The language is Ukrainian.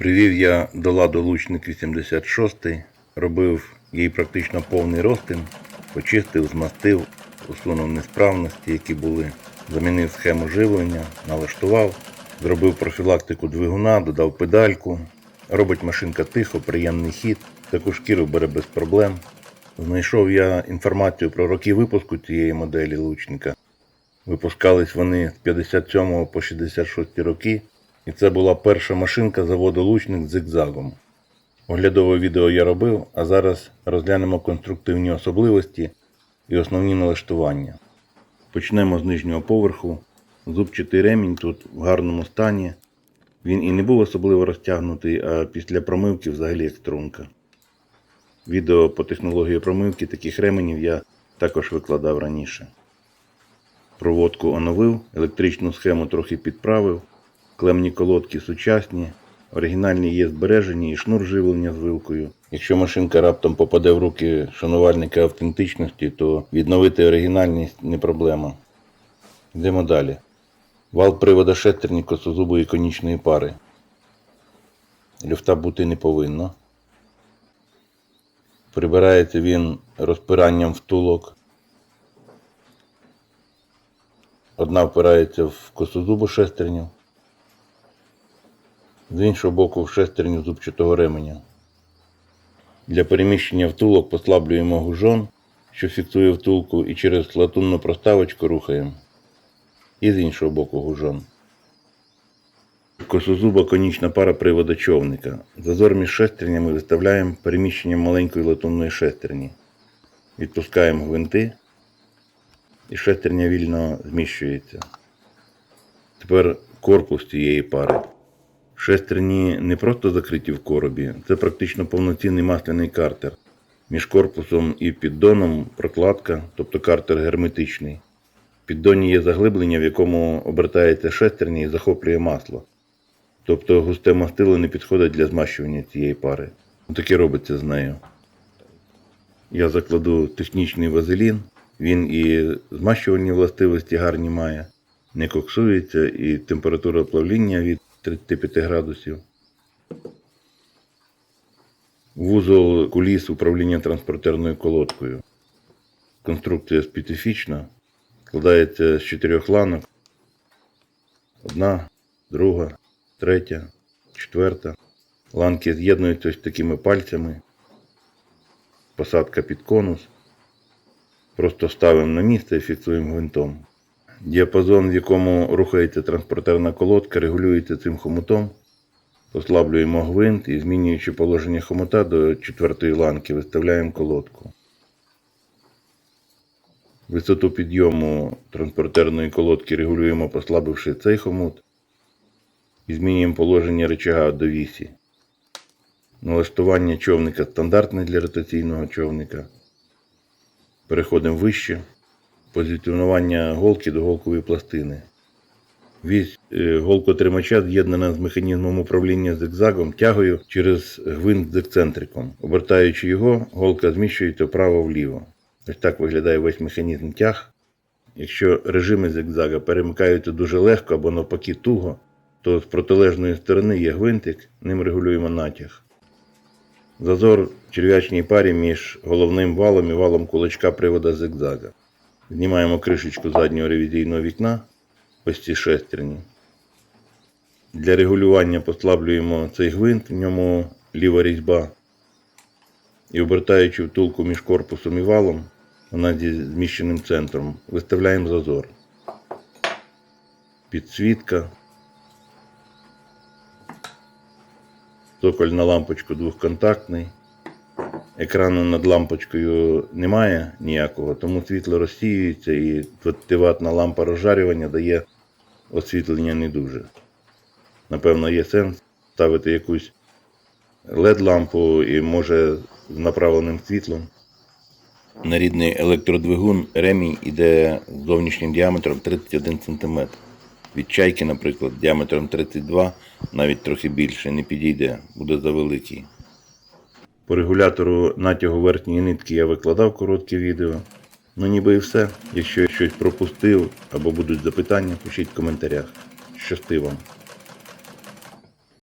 Привів я до ладу лучник 86, робив їй практично повний розтин, почистив, змастив, усунув несправності, які були, замінив схему живлення, налаштував, зробив профілактику двигуна, додав педальку. Робить машинка тихо, приємний хід, таку шкіру бере без проблем. Знайшов я інформацію про роки випуску цієї моделі лучника. Випускались вони з 57 по 66 роки, і це була перша машинка заводу лучник з зигзагом. Оглядове відео я робив, а зараз розглянемо конструктивні особливості і основні налаштування. Почнемо з нижнього поверху. Зубчатий ремінь тут в гарному стані. Він і не був особливо розтягнутий, а після промивки взагалі як струнка. Відео по технології промивки таких ременів я також викладав раніше. Проводку оновив, електричну схему трохи підправив, клемні колодки сучасні, оригінальні є збережені і шнур живлення з вилкою. Якщо машинка раптом попаде в руки шанувальника автентичності, то відновити оригінальність не проблема. Йдемо далі. Вал привода шестерні косозубої конічної пари. Люфта бути не повинно. Прибирається він розпиранням втулок. Одна впирається в косозубу шестерню, з іншого боку в шестерню зубчатого ременя. Для переміщення втулок послаблюємо гужон, що фіксує втулку, і через латунну проставочку рухаємо. І з іншого боку гужон. Косозуба конічна пара привода човника. Зазор між шестернями виставляємо переміщенням маленької латунної шестерні. Відпускаємо гвинти і шестерня вільно зміщується. Тепер корпус цієї пари. Шестерні не просто закриті в коробі, це практично повноцінний масляний картер. Між корпусом і піддоном прокладка, тобто картер герметичний. В піддоні є заглиблення, в якому обертається шестерня і захоплює масло. Тобто густе мастило не підходить для змащування цієї пари. Таке робиться з нею. Я закладу технічний вазелін. Він і змащувальні властивості гарні має, не коксується, і температура плавління від 35 градусів. Вузол куліс управління транспортерною колодкою. Конструкція специфічна. Складається з чотирьох ланок. Одна, друга, третя, четверта. Ланки з'єднуються ось такими пальцями. Посадка під конус. Просто ставимо на місце і фіксуємо гвинтом. Діапазон, в якому рухається транспортерна колодка, регулюється цим хомутом. Послаблюємо гвинт і, змінюючи положення хомута до четвертої ланки, виставляємо колодку. Висоту підйому транспортерної колодки регулюємо, послабивши цей хомут. І змінюємо положення рычага до вісі. Налаштування човника стандартне для ротаційного човника. Переходимо вище. Позиціонування голки до голкової пластини. Вісь е, голкотримача з'єднана з механізмом управління зигзагом тягою через гвинт з ексцентриком. Обертаючи його, голка зміщується вправо-вліво. Ось так виглядає весь механізм тяг. Якщо режими зигзага перемикаються дуже легко або навпаки туго, то з протилежної сторони є гвинтик, ним регулюємо натяг. Зазор в черв'ячній парі між головним валом і валом кулачка привода зигзага. Знімаємо кришечку заднього ревізійного вікна, ось ці шестерні. Для регулювання послаблюємо цей гвинт, в ньому ліва різьба. І обертаючи втулку між корпусом і валом, вона зі зміщеним центром, виставляємо зазор. Підсвітка. Цоколь на лампочку двохконтактний. Екрану над лампочкою немає ніякого, тому світло розсіюється і 20-ваттна лампа розжарювання дає освітлення не дуже. Напевно, є сенс ставити якусь LED-лампу і може з направленим світлом. На рідний електродвигун ремінь іде з зовнішнім діаметром 31 см. Від чайки, наприклад, діаметром 32, навіть трохи більше, не підійде, буде завеликий. По регулятору натягу верхньої нитки я викладав коротке відео. Ну ніби і все. Якщо я щось пропустив або будуть запитання, пишіть в коментарях. Щасти вам!